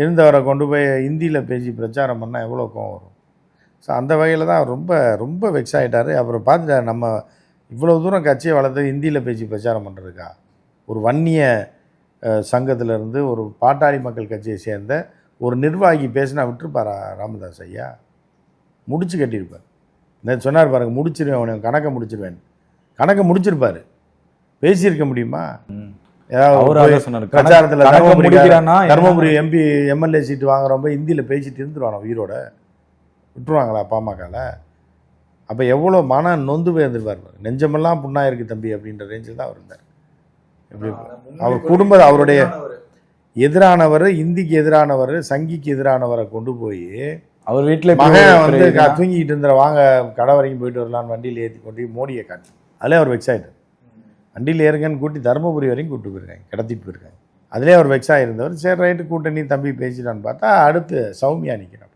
இருந்தவரை கொண்டு போய் ஹிந்தியில் பேசி பிரச்சாரம் பண்ணால் எவ்வளோ கோவம் வரும்? ஸோ அந்த வகையில் தான் ரொம்ப ரொம்ப வெக்ஸ் ஆகிட்டார் அப்புறம் பார்த்துட்டார் நம்ம இவ்வளோ தூரம் கட்சியை வளர்த்து ஹிந்தியில் பேசி பிரச்சாரம் பண்ணுறதுக்கா ஒரு வன்னிய அஹ், இருந்து ஒரு பாட்டாளி மக்கள் கட்சியை சேர்ந்த ஒரு நிர்வாகி பேசினா விட்டுருப்பாரா ராமதாஸ் ஐயா? முடிச்சு கட்டியிருப்பார். இந்த சொன்னார் பாருங்க முடிச்சிருவேன் உனக்கு கணக்கை முடிச்சிருவேன் கணக்கை முடிச்சிருப்பார். பேசியிருக்க முடியுமா? தர்மபுரி எம்பி எம்எல்ஏ சீட்டு வாங்குறவங்க ஹிந்தியில் பேசிட்டு இருந்துருவானோ உயிரோட? விட்டுருவாங்களா பாமகவில் அப்போ எவ்வளோ மன நொந்து போயிருந்திருப்பார் பாரு. நெஞ்சமெல்லாம் புண்ணா இருக்கு தம்பி அப்படின்ற ரேஞ்சில் தான் அவர் இருந்தார். எப்படி அவர் குடும்ப அவருடைய எதிரானவர். இந்திக்கு எதிரானவர் சங்கிக்கு எதிரானவரை கொண்டு போய் அவர் வீட்டுல மகன் வந்து தூங்கிட்டு இருந்த வாங்க கடை வரைக்கும் போயிட்டு வரலான்னு வண்டியில் ஏற்றி கொண்டு மோடியை காட்டு. அதிலே அவர் வெக்ஸ் ஆகிட்டார் வண்டியில் ஏறுங்கன்னு கூட்டி தருமபுரி வரையும் கூப்பிட்டு போயிருக்காங்க கடத்திட்டு போயிருக்காங்க. அதிலே அவர் வெக்ஸ் ஆகிருந்தவர் சரி ரைட்டு கூட்டணி தம்பி பேசிட்டான்னு பார்த்தா அடுத்து சௌமியா நிற்கிறான்